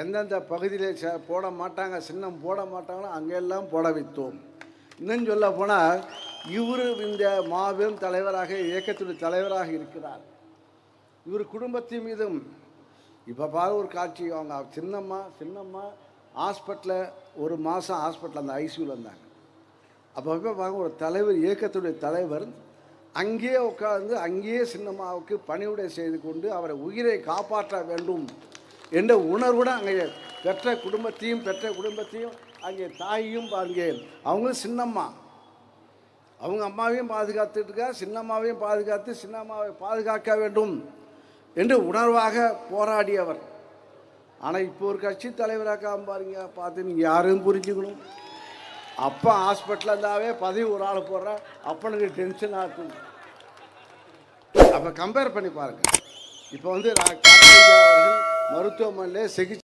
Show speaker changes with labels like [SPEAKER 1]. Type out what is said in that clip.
[SPEAKER 1] எந்தெந்த பகுதியில் ச போட மாட்டாங்க சின்னம் போட மாட்டாங்களோ அங்கெல்லாம் போட வைத்தோம். இன்னும் சொல்ல போனால் இவர் இந்த மாபெரும் தலைவராக இயக்கத்துடைய தலைவராக இருக்கிறார். இவர் குடும்பத்தின் மீதும் இப்போ பாரு ஒரு காட்சி அவங்க சின்னம்மா சின்னம்மா ஹாஸ்பிட்டலில் ஒரு மாதம் ஹாஸ்பிட்டலில் அந்த ஐசியூவில் இருந்தாங்க. அப்போ பார்க்க ஒரு தலைவர் இயக்கத்துடைய தலைவர் அங்கேயே உட்கார்ந்து அங்கேயே சின்னம்மாவுக்கு பணிவுடை செய்து கொண்டு அவரை உயிரை காப்பாற்ற வேண்டும் என்ற உணர்வுடன் அங்கே பெற்ற குடும்பத்தையும் பெற்ற குடும்பத்தையும் அங்கே தாயையும் அங்கே அவங்களும் சின்னம்மா. அவங்க அம்மாவையும் பாதுகாத்துட்டு இருக்கா சின்னம்மாவையும் பாதுகாத்து சின்னம்மாவை பாதுகாக்க வேண்டும் என்று உணர்வாக போராடியவர். ஆனால் இப்போ ஒரு கட்சி தலைவராக பாருங்க பார்த்து நீங்கள் யாரும் புரிஞ்சுக்கணும். அப்பா ஹாஸ்பிட்டலில் இருந்தாவே பதவி ஒரு ஆள் போடுற அப்பனுக்கு டென்ஷன் ஆகும் அப்போ கம்பேர் பண்ணி பாருங்க. இப்போ வந்து நான் அவர்கள் மருத்துவமனையில் சிகிச்சை